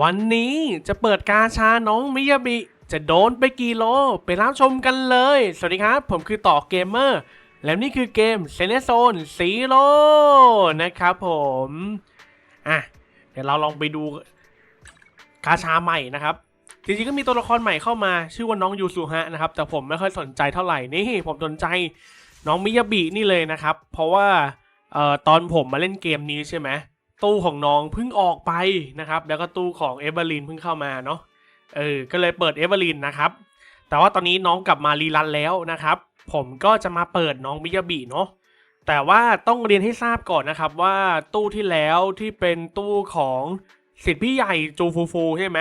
วันนี้จะเปิดกาชาน้องมิยาบิ จะโดนไปกี่โล ไปรับชมกันเลย สวัสดีครับ ผมคือต่อเกมเมอร์ แล้วนี่คือเกมเซเลโซนซีโร่นะครับผม อะ เดี๋ยวเราลองไปดูกาชาใหม่นะครับ จริงๆก็มีตัวละครใหม่เข้ามา ชื่อว่าน้องยูซุฮะนะครับ แต่ผมไม่ค่อยสนใจเท่าไหร่นี่ผมสนใจน้องมิยาบินี่เลยนะครับ เพราะว่าเอ่อตอนผมมาเล่นเกมนี้ใช่ไหม ตู้ของน้องเพิ่งออกไปนะครับ แล้วก็ตู้ของเอเวอร์ลินเพิ่งเข้ามาเนาะเออก็เลยเปิดเอเวอร์ลินนะครับ แต่ว่าตอนนี้น้องกลับมารีรันแล้วนะครับ ผมก็จะมาเปิดน้องมิยาบิเนาะแต่ว่าต้องเรียนให้ทราบก่อนนะครับว่าตู้ที่แล้วที่เป็นตู้ของสิทธิ์พี่ใหญ่จูฟูฟูใช่ไหม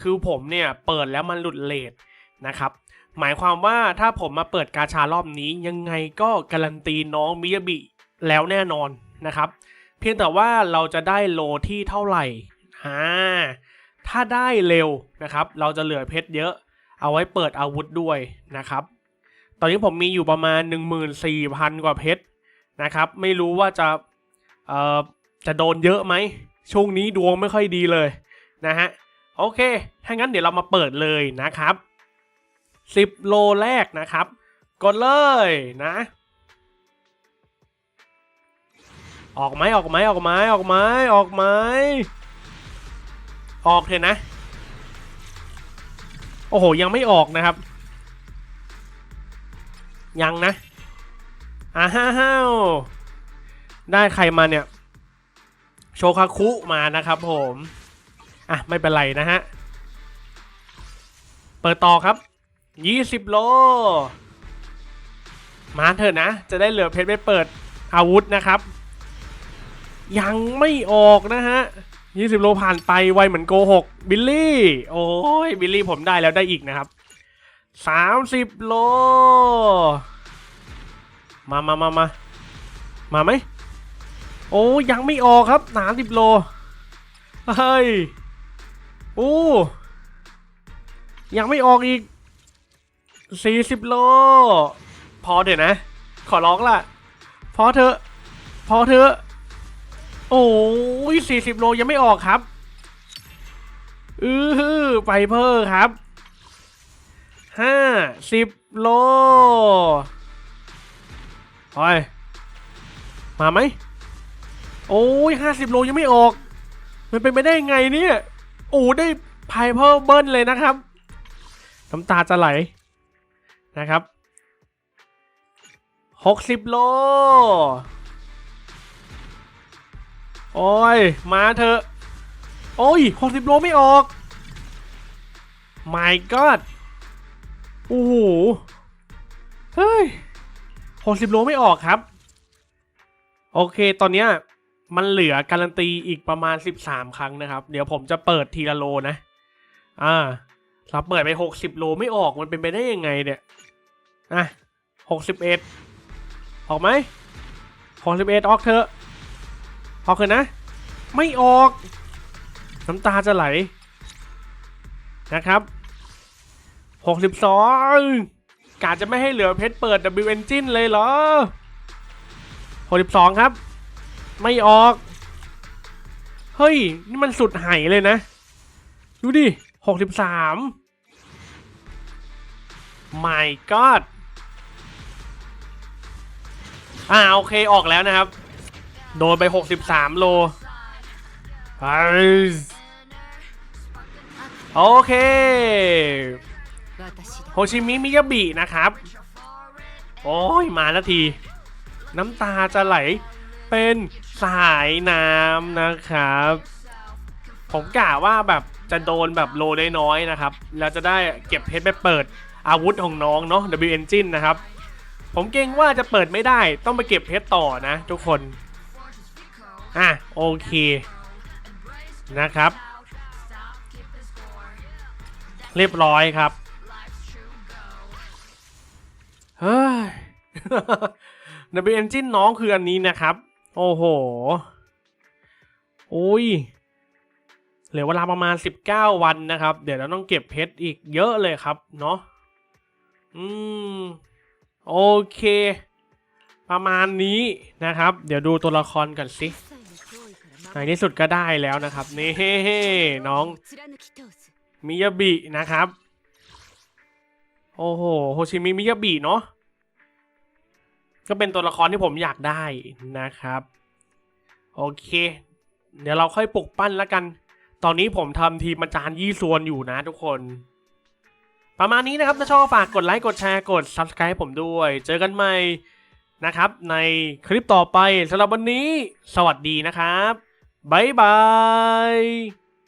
คือผมเนี่ยเปิดแล้วมันหลุดเลทนะครับ หมายความว่าถ้าผมมาเปิดกาชารอบนี้ยังไงก็การันตีน้องมิยาบิแล้วแน่นอนนะครับ พียงแต่ว่าเราจะได้โลที่เท่าไหร่อ่าถ้าได้เร็วนะครับ เราจะเหลือเพชรเยอะ เอาไว้เปิดอาวุธด้วยนะครับ ตอนนี้ผมมีอยู่ประมาณ 14,000 กว่าเพชรนะครับ ไม่รู้ว่าจะเอ่อจะโดนเยอะไหม ช่วงนี้ดวงไม่ค่อยดีเลยนะฮะ โอเค ถ้างั้นเดี๋ยวเรามาเปิดเลยนะครับ 10 โลแรกนะครับ กดเลยนะ ออกไหมออกไหมออกไหมออกไหมออกไหมออกเถอะนะ โอ้โห ยังไม่ออกนะครับ ยังนะอ่าฮ่าวได้ใครมาเนี่ย โชคาคุมานะครับผม อะ ไม่เป็นไรนะฮะ เปิดต่อครับ20โล มาเถอะนะ จะได้เหลือเพชรไปเปิดอาวุธนะครับ ยังไม่ออกนะฮะ 20 โลผ่านไปไวเหมือนโกหกบิลลี่ โอ้ยบิลลี่ผมได้แล้วได้อีกนะครับ 30 โล มามามามามาไหม โอ้ยังไม่ออกครับ30โล เฮ้ย โอ้ ยังไม่ออกอีก40โล พอเดี๋ยวนะ ขอร้องล่ะ พอเถอะ พอเถอะ โอ้ย40โลยังไม่ออกครับ อือฮือไปเพิ่มครับ50โลโอ้ยมาไหม โอ้ย50โลยังไม่ออก มันเป็นไปได้ไงเนี่ย โอ้ได้พายเพิ่มเบิ้ลเลยนะครับ น้ำตาจะไหลนะครับ60โล โอ้ย มาเถอะ โอ้ย60โลไม่ออก my god โอ้โห เฮ้ย60โลไม่ออกครับ โอเค ตอนเนี้ยมันเหลือการันตีอีกประมาณ 13 ครั้งนะครับ เดี๋ยวผมจะเปิดทีละโลนะ อ่าเราเปิดไป 60 โลไม่ออกมันเป็นไปได้ยังไงเนี่ย อะ 61 ออกไหม61 ออกเถอะ ออเถอะนะ ไม่ออก น้ำตาจะไหล นะครับ62กาจะไม่ให้เหลือเพชรเปิด W Engine เลยเหรอ62ครับ ไม่ออก เฮ้ย นี่มันสุดไหเลยนะ ดูดิ63 my god อ่าโอเคออกแล้วนะครับ โดนไป 63 โลไปโอเค โฮชิมิมิยาบินะครับ โอ้ย มาแล้วที น้ำตาจะไหลเป็นสายน้ำนะครับ ผมกะว่าแบบจะโดนแบบโลได้น้อยนะครับ แล้วจะได้เก็บเพชรไปเปิดอาวุธของน้องเนาะ W Engine นะครับ ผมเกรงว่าจะเปิดไม่ได้ต้องไปเก็บเพชรต่อนะทุกคน อะโอเคนะครับ เรียบร้อยครับเฮ้ย W Engine น้องคืออันนี้นะครับ โอ้โหโอ้ยเหลือเวลาประมาณ 19 วันนะครับ เดี๋ยวเราต้องเก็บเพชรอีกเยอะเลยครับ เนาะอืม โอเค ประมาณนี้นะครับ เดี๋ยวดูตัวละครกันสิ ในที่สุดก็ได้แล้วนะครับนี่น้องมิยาบินะครับ โอ้โหโฮชิมิมิยาบิเนาะก็เป็นตัวละครที่ผมอยากได้นะครับ โอเค เดี๋ยวเราค่อยปลุกปั้นแล้วกัน ตอนนี้ผมทำทีมอาจารย์ยี่ส่วนอยู่นะทุกคน ประมาณนี้นะครับ ถ้าชอบฝากกดไลค์ กดแชร์ กด Subscribe ผมด้วย เจอกันใหม่นะครับ ในคลิปต่อไปสำหรับวันนี้ สวัสดีนะครับ บ๊ายบาย